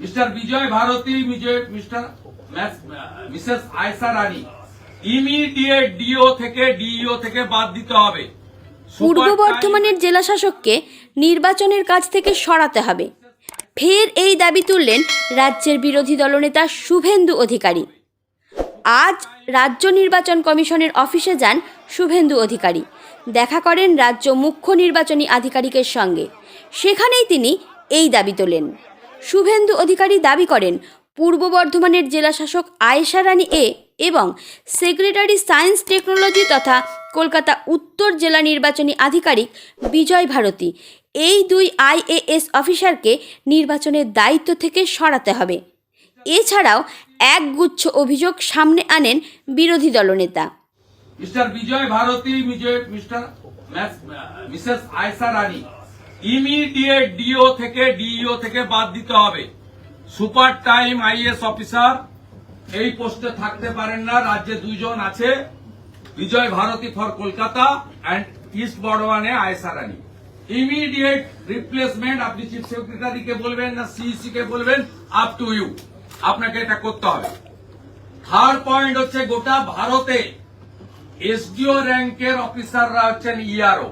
Mr Vijay Bharati Vijay Mr Mrs Ayesha Rani immediate DO থেকে DEO থেকে বাদ দিতে হবে। পূর্ব বর্ধমানের জেলাশাসককে নির্বাচনের কাজ থেকে সরাতে হবে। ফের এই দাবি তুললেন রাজ্যের বিরোধী দলনেতা শুভেন্দু অধিকারী। আজ রাজ্য নির্বাচন কমিশনের অফিসে যান শুভেন্দু অধিকারী। দেখা করেন রাজ্য মুখ্য নির্বাচনী আধিকারিকের সঙ্গে। সেখানেই তিনি এই দাবি তোলেন। শুভেন্দু অধিকারী দাবি করেন, পূর্ব বর্ধমানের জেলাশাসক আয়েশা রানী এ এবং সেক্রেটারি সায়েন্স টেকনোলজি তথা কলকাতা উত্তর জেলা নির্বাচনী আধিকারিক বিজয় ভারতী। এই দুই আইএএস অফিসারকে নির্বাচনের দায়িত্ব থেকে সরাতে হবে। এছাড়াও একগুচ্ছ অভিযোগ সামনে আনেন বিরোধী দলনেতা। Mr Vijay Bharati Mr Mrs Ayesha Rani immediate DO থেকে ডিইও থেকে বাদ দিতে হবে। সুপার টাইম আইএস অফিসার এই পোস্টে থাকতে পারেন না, রাজ্যে দুইজন আছে, Vijay Bharati for Kolkata and East বর্ধমানে আয়সা ইমিডিয়েট রিপ্লেসমেন্ট আপনি চিফ সেক্রেটারিকে বলবেন না সিইসি কে বলবেন আপ টু ইউ আপনাকে এটা করতে হবে। থার্ড পয়েন্ট হচ্ছে গোটা ভারতে এসডিও র্যাঙ্কের অফিসাররা হচ্ছেন ইআরও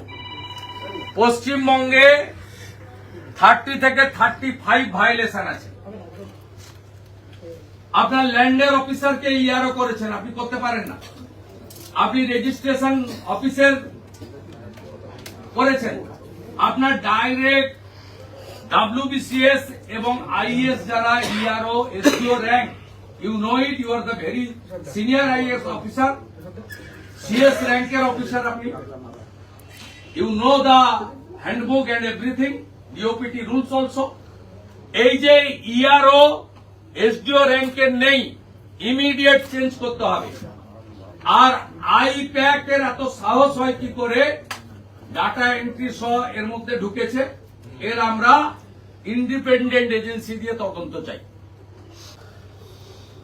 পশ্চিমবঙ্গে থার্টি থেকে থার্টি ফাইভ ভাইলেশন আছে। আপনার ল্যান্ডের অফিসারকে ইআরও করেছেন, আপনি করতে পারেন না। আপনি রেজিস্ট্রেশন অফিসের করেছেন। আপনার ডাইরেক্ট ডাব্লিউবিসিএস এবং আইএস যারা E ERO SDO rank you know it you are the very senior IAS officer CS র্যাঙ্কের অফিসার আপনি। You know the handbook and everything DOPT rules also এই যে ইআরও এসডিও র্যাঙ্কের নেই ইমিডিয়েট চেঞ্জ করতে হবে। আর আই প্যাক এত সাহস হয় কি করে? ডাটা এন্ট্রি সহ এর মধ্যে ঢুকেছে। এর আমরা ইন্ডিপেন্ডেন্ট এজেন্সি দিয়ে তদন্ত চাই।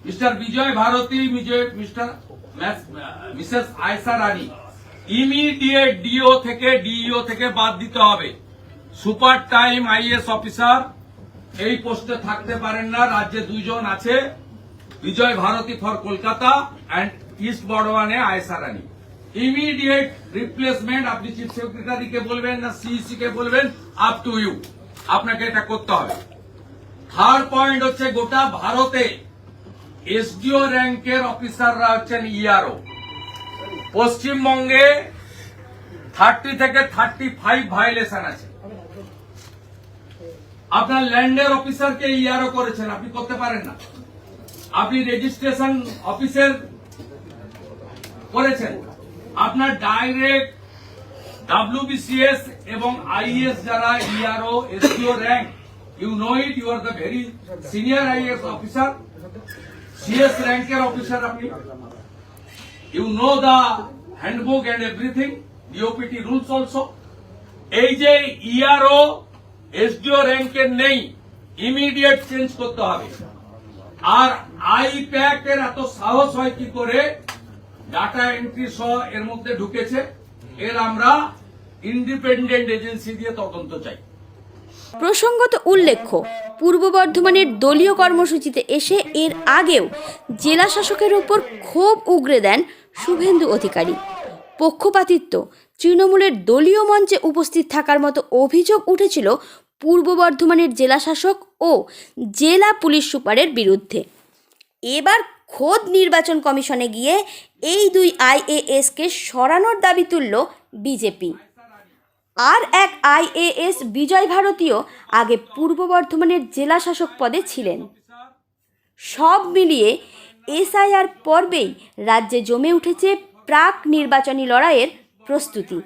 Mr Vijay Bharati Mr Mrs Ayesha Rani immediate DO থেকে ডিইও থেকে বাদ দিতে হবে। সুপার টাইম আইএস অফিসার এই পোস্টে থাকতে পারেন না, রাজ্যে দুইজন আছে, Vijay Bharati for Kolkata and East বর্ধমানে আয়সা ইমিডিয়েট রিপ্লেসমেন্ট আপনি চিফ সেক্রেটারিকে বলবেন না সিইসি কে বলবেন আপ টু ইউ আপনাকে এটা করতে হবে। থার্ড পয়েন্ট হচ্ছে গোটা ভারতে এসডিও র্যাঙ্কের অফিসাররা হচ্ছেন ইআরও পশ্চিমবঙ্গে থার্টি থেকে থার্টি ফাইভ ভাইলেশন আছে। আপনার ল্যান্ডের অফিসারকে ইআরও করেছেন, আপনি করতে পারেন না। আপনি রেজিস্ট্রেশন অফিসের করেছেন। আপনার ডাইরেক্ট ডাব্লিউবিসিএস এবং আইএস যারা E ERO SDO rank you know it you are the very senior IAS officer CS র্যাঙ্কের অফিসার আপনি। You know the handbook and everything DOPT rules also এই যে ইআরও এসডিও র্যাঙ্কের নেই ইমিডিয়েট চেঞ্জ করতে হবে। আর আই প্যাক এর এত সাহস হয় কি করে? ডাটা এন্ট্রি সহ এর মধ্যে ঢুকেছে। এর আমরা ইন্ডিপেন্ডেন্ট এজেন্সি দিয়ে তদন্ত চাই। প্রসঙ্গত উল্লেখ্য, পূর্ব বর্ধমানের দলীয় কর্মসূচিতে এসে এর আগেও জেলা শাসকের ওপর ক্ষোভ উগরে দেন শুভেন্দু অধিকারী। পক্ষপাতিত্ব। তৃণমূলের দলীয় মঞ্চে উপস্থিত থাকার মতো অভিযোগ উঠেছিল পূর্ব বর্ধমানের জেলাশাসক ও জেলা পুলিশ সুপারের বিরুদ্ধে। এবার খোদ নির্বাচন কমিশনে গিয়ে এই দুই আইএএসকে সরানোর দাবি তুলল বিজেপি। আর এক আইএএস বিজয় ভারতীয় আগে পূর্ব বর্ধমানের জেলা শাসক পদে ছিলেন। সব মিলিয়ে এসআইআর পর্বেই রাজ্যে জমে উঠেছে প্রাক নির্বাচনী লড়াইয়ের প্রস্তুতি।